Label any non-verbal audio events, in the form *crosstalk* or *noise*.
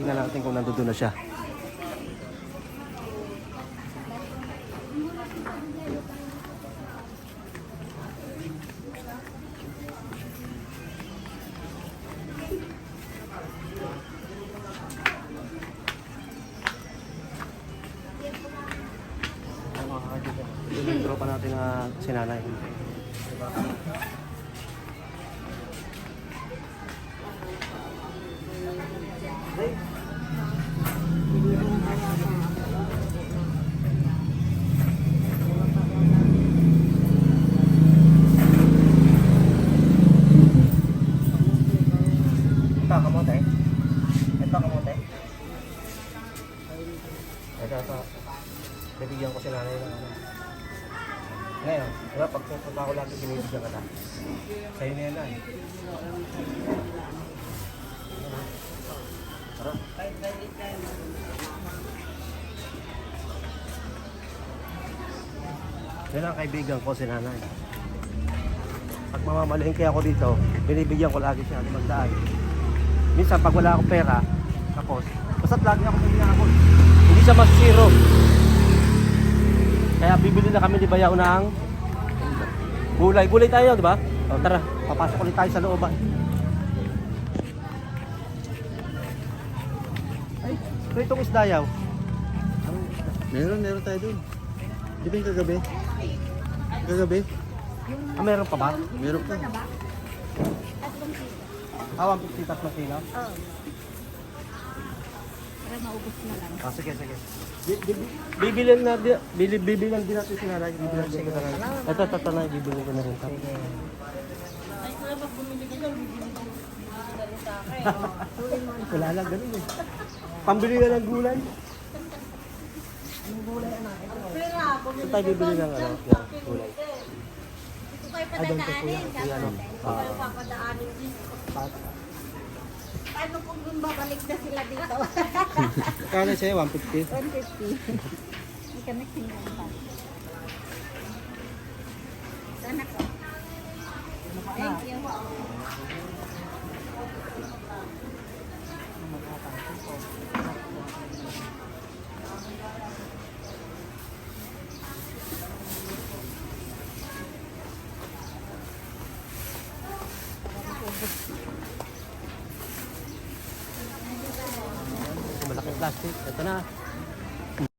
Tingnan natin kung nandoon na siya. Ito yung tropa natin na sinanay. Bibigyan ko si nanay ng ano. Ngayon, diba, pag pupunta ko lagi, binibigyan ka na. Sa'yo na yan na Tara. Yan ang kaibigan ko si nanay. Pag mamamalingki ako dito, binibigyan ko lagi siya limang daan. Minsan pag wala akong pera, tapos, basta't lagi ako pinakakot. Hindi siya mas zero. Kaya bibili na kami ni Bayaw ng gulay. Gulay tayo, di ba? O, tara, papasok ulit tayo sa looban. Ay, ito itong isda yaw. Meron, meron tayo dun. Di ba yung kagabi? Kagabi? Ah, meron pa ba? Meron pa. Ah, 150 tatlong kilo? Oo. Para maubos na lang. Ah, sige, sige. Bi- bi- Bibilan na, di- bili, bibilan din natin si nanay. Bibilan din ko na rin. Ito, ito, ito na, bibilan ko na rin. Sige. Ay, kuya, pag bumili ka lang, bibili ko na rin sa akin. *laughs* Wala lang, ganun eh. Pambili na ng gulay. Pera, bumili Saan tayo bibili ng ano, yan, gulay? Ito kayo padadaanin. Ano? Ito kayo papadaanin dito. Paano kung dun babalik na sila dito? Kano sa'yo? 150? 150. Hindi kami sinang pa. Sana ko. Malaking plastic. Ito na.